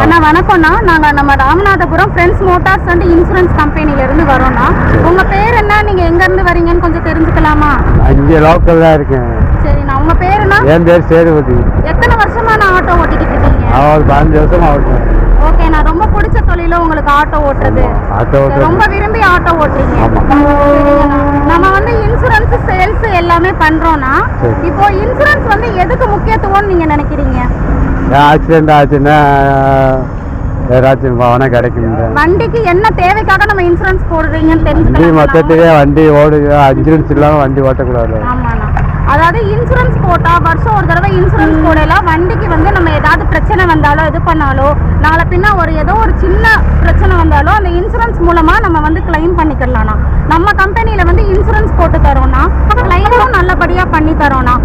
அண்ணா வணக்கம்ண்ணா. நாங்க நம்ம Ramanathapuram friends motors and insurance கம்பெனில இருந்து வரோம்ண்ணா. உங்க பேர் என்ன? நீங்க எங்க இருந்து வரீங்கன்னு கொஞ்சம் தெரிஞ்சுக்கலாமா? இங்கே லோக்கல் தான் இருக்கேன். சரிண்ணா. உங்க பேர் என்ன? என் பேர் சேதுபதி. எத்தனை வருஷமா நான் ஆட்டோ ஓட்டிக்கிட்டு இருக்கீங்க? அவன் ஒரு பதினஞ்சு வருஷம் ஆகட்டும் ஓகேண்ணா ரொம்ப பிடிச்ச தொழிலும் உங்களுக்கு ஆட்டோ ஓட்டுறது? ஆட்டோ ரொம்ப விரும்பி ஆட்டோ ஓட்டுறீங்க. நம்ம வந்து இன்சூரன்ஸ் சேல்ஸ் எல்லாமே பண்றோம்னா. இப்போ இன்சூரன்ஸ் வந்து எதுக்கு முக்கியத்துவம்னு நீங்க நினைக்கிறீங்க? ஆக்சிடென்ட் ஆச்சுன்னா ஏதாச்சும் பவனம் கிடைக்கும் வண்டிக்கு என்ன தேவைக்காக நம்ம இன்சூரன்ஸ் போடுறீங்கன்னு வண்டி தெரிஞ்சுக்கலாம். மொத்தத்திலே வண்டி ஓடுது இன்சூரன்ஸ் இல்லாமல் வண்டி ஓட்டக்கூடாது. அதாவது இன்சூரன்ஸ் போட்டா வருஷம் ஒரு தடவை இன்சூரன்ஸ் போடல வண்டிக்கு வந்து நம்ம ஏதாவது பிரச்சனை வந்தாலோ இது பண்ணாலோ நாளை பின்ன ஒரு ஏதோ ஒரு சின்ன பிரச்சனை வந்தாலோ அந்த இன்சூரன்ஸ் மூலமா நம்ம வந்து கிளைம் பண்ணிக்கலாம்ண்ணா. நம்ம கம்பெனில வந்து இன்சூரன்ஸ் போட்டு தரோம்னா கிளைமும் நல்லபடியா பண்ணி தரோம்னா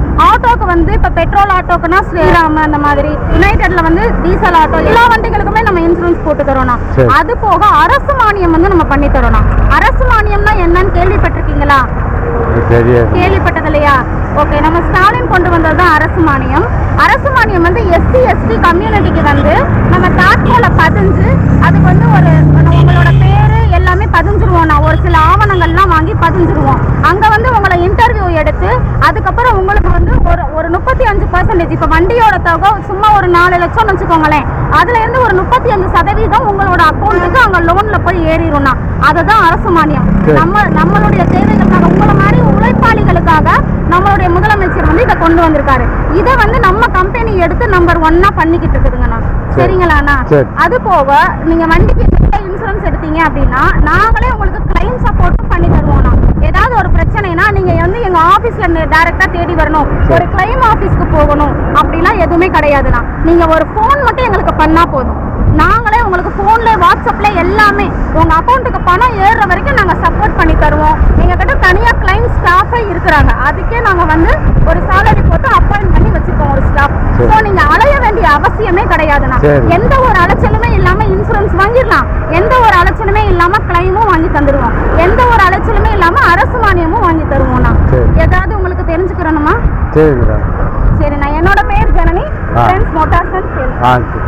வந்து இப்ப பெட்ரோல் ஆட்டோக்குனா ஸ்ரீராம் அந்த மாதிரி. யுனைடெட்ல வந்து டீசல் ஆட்டோ எல்லா வண்டிகளுக்குமே நம்ம இன்சூரன்ஸ் போட்டு தரோம்னா. அது போக அரசு மானியம் வந்து நம்ம பண்ணி தரோம்னா அரசு மானியம்னா என்னன்னு கேள்விப்பட்டிருக்கீங்களா? கேள்விப்பட்டது இல்லையா ஓகே நம்ம ஸ்டாலின் கொண்டு வந்தது தான் அரசு மானியம். அரசு மானியம் வந்து எஸ்சி எஸ்டி கம்யூனிட்டிக்கு வந்து நம்ம தாக்கோல பதிஞ்சு அதுக்கு வந்து ஒரு உங்களோட பேரு எல்லாமே பதிஞ்சிருவோம் நான் ஒரு சில ஆவணங்கள்லாம் வாங்கி பதிஞ்சிருவோம் அங்க வந்து உங்களை இன்டர்வியூ எடுத்து அதுக்கப்புறம் உங்களுக்கு வந்து ஒரு ஒரு முப்பத்தி அஞ்சு பர்சன்டேஜ் இப்போ வண்டியோட தொகை சும்மா ஒரு நாலு லட்சம்னு வச்சுக்கோங்களேன் அதுல இருந்து ஒரு முப்பத்தி அஞ்சு சதவீதம் உங்களோட அக்கௌண்ட்டுக்கு அங்க லோன்ல போய் ஏறிடும்னா அதுதான் அரசு மானியம். நம்ம நம்மளுடைய தேவைகளுக்காக உங்களை மாதிரி உழைப்பாளிகளுக்காக நம்மளுடைய முதலமைச்சர் வந்து இதை கொண்டு வந்திருக்காரு இதை வந்து நம்ம கம்பெனி எடுத்து நம்பர் ஒன்னா பண்ணிக்கிட்டு இருக்குதுங்கண்ணா. சரிங்களாண்ணா சரி. அது போக நீங்க வண்டிக்கு இன்சூரன்ஸ் எடுத்தீங்க அப்படின்னா நாங்களே உங்களுக்கு கிளைம் சப்போர்ட்டும் பண்ணி தருவோம்ண்ணா ஏதாவது ஒரு பிரச்சனைனா நீங்க வந்து எங்க ஆபீஸ்ல டைரக்டா தேடி வரணும். ஒரு கிளைம் ஆபீஸ்க்கு போகணும். அப்படிலாம் எதுவுமே கிடையாதுண்ணா. நீங்க ஒரு ஃபோன் மட்டும் எங்களுக்கு பண்ணா போதும். நாங்களே உங்களுக்கு ஃபோன்ல வாட்ஸ்அப்ல எல்லாமே உங்க அக்கௌண்ட்டுக்கு பணம் ஏறுற வரைக்கும் நாங்க சப்போர்ட் பண்ணி தருவோம். எங்க கிட்ட தனியா கிளைம் ஸ்டாஃபே இருக்கிறாங்க. அதுக்கே நாங்க வந்து ஒரு சேலரி போட்டு அப்பாயின்ட் பண்ணி வச்சிருக்கோம் ஒரு ஸ்டாஃப். ஸோ நீங்க வேண்டிய அவசியமே கிடையாதுண்ணா. எந்த ஒரு அலைச்சலுமே இல்லாம இன்சூரன்ஸ் வாங்கிடலாம். எந்த ஒரு அலைச்சலுமே இல்லாம கிளைமும் வாங்கி தந்துடுவோம். எந்த ஒரு அலைச்சலுமே இல்லாம அரசு மானியமும் வாங்கி தருவோம்ண்ணா. ஏதாவது உங்களுக்கு தெரிஞ்சுக்கிறணுமா? சரிங்களா சரி நான் என்னோட பேர் ஜனனி. ஃப்ரெண்ட்ஸ் சேல்ஸ் ஆ சரி.